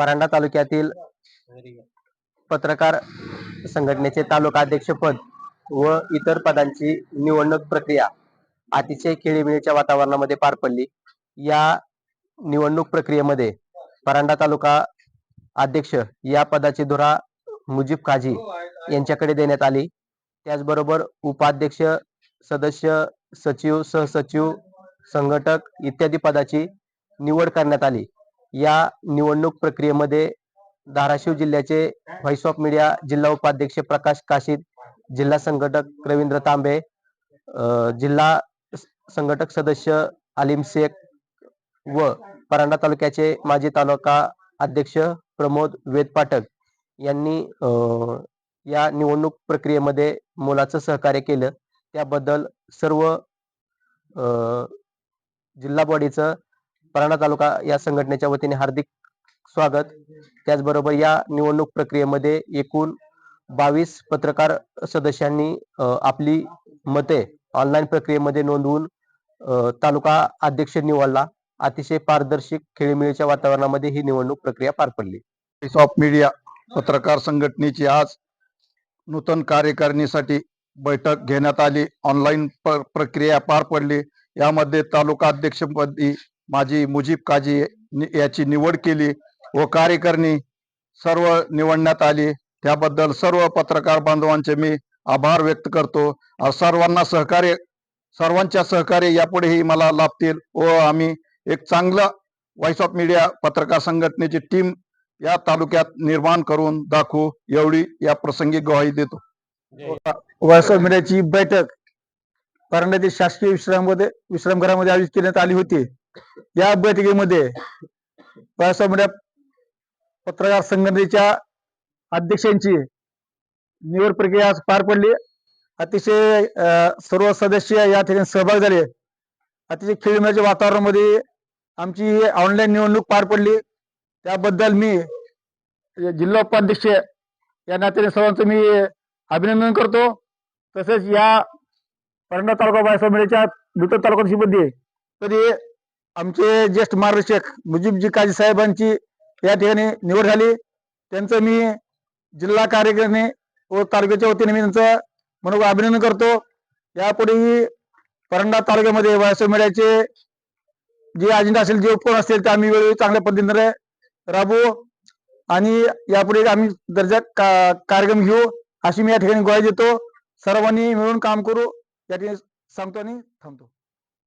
परांडा तालुक्यातील पत्रकार संघटनेचे तालुका अध्यक्षपद व इतर पदांची निवडणूक प्रक्रिया अतिशय खेळीमेळीच्या वातावरणामध्ये पार पडली. या निवडणूक प्रक्रियेमध्ये परांडा तालुका अध्यक्ष या पदाची धुरा मुजीब काझी यांच्याकडे देण्यात आली. त्याचबरोबर उपाध्यक्ष सदस्य सचिव सहसचिव संघटक इत्यादी पदाची निवड करण्यात आली. या निवडणूक प्रक्रियेमध्ये धाराशिव जिल्ह्याचे व्हॉइस ऑफ मीडिया जिल्हा उपाध्यक्ष प्रकाश काशीद जिल्हा संघटक रवींद्र तांबे जिल्हा संघटक सदस्य आलिम शेख व परांडा तालुक्याचे माजी तालुका अध्यक्ष प्रमोद वेद पाठक यांनी या निवडणूक प्रक्रियेमध्ये मोलाचं सहकार्य केलं. त्याबद्दल सर्व जिल्हा बॉडीचं परांडा तालुका या संघटनेच्या वतीने हार्दिक स्वागत. त्याचबरोबर या निवडणूक प्रक्रियेमध्ये एकूण बावीस पत्रकार सदस्यांनी आपली मते ऑनलाईन प्रक्रियेमध्ये नोंदवून तालुका अध्यक्ष निवडला. अतिशय पारदर्शक खेळीमेळीच्या वातावरणामध्ये ही निवडणूक प्रक्रिया पार पडली. ऑफ मीडिया पत्रकार संघटनेची आज नूतन कार्यकारिणीसाठी बैठक घेण्यात आली. ऑनलाईन प्रक्रिया पार पडली. यामध्ये तालुका अध्यक्षपदी माझी मुजीब काजी याची निवड केली व कार्यकारिणी सर्व निवडण्यात आली. त्याबद्दल सर्व पत्रकार बांधवांचे मी आभार व्यक्त करतो. सर्वांना सहकार्य सर्वांच्या सहकार्य यापुढेही मला लाभतील व आम्ही एक चांगलं व्हॉइस ऑफ मीडिया पत्रकार संघटनेची टीम या तालुक्यात निर्माण करून दाखवू एवढी या प्रसंगी ग्वाही देतो. व्हॉइस ऑफ मीडियाची बैठक परांड्यातील शासकीय विश्राममध्ये विश्रामगृहामध्ये आयोजित करण्यात आली होती. या बैठकीमध्ये व्हॉइस पत्रकार संघटनेच्या अध्यक्षांची निवड प्रक्रिया आज पार पडली. अतिशय सर्व सदस्य या ठिकाणी सहभाग झाले. अतिशय खेळण्याच्या वातावरणामध्ये आमची ऑनलाईन निवडणूक पार पडली. त्याबद्दल मी जिल्हा उपाध्यक्ष या नात्याने सर्वांचं मी अभिनंदन करतो. तसेच या परंडा तालुका बायसमिडीच्या नूतन तालुकामध्ये कधी आमचे ज्येष्ठ मार्गदर्शक मुजीबजी काजी साहेबांची या ठिकाणी निवड झाली. त्यांचं मी जिल्हा कार्यकारिणी व तालुक्याच्या वतीने मी त्यांचं म्हणून अभिनंदन करतो. यापुढेही परंडा तालुक्यामध्ये बायसमिडियाचे जे अजेंडा असेल जे उपक्रम असतील ते आम्ही वेळोवेळी चांगल्या पद्धतीने राबवू आणि यापुढे आम्ही दर्जा का कार्यक्रम घेऊ अशी मी या ठिकाणी ग्वाही देतो. सर्वांनी मिळून काम करू या ठिकाणी सांगतो आणि थांबतो.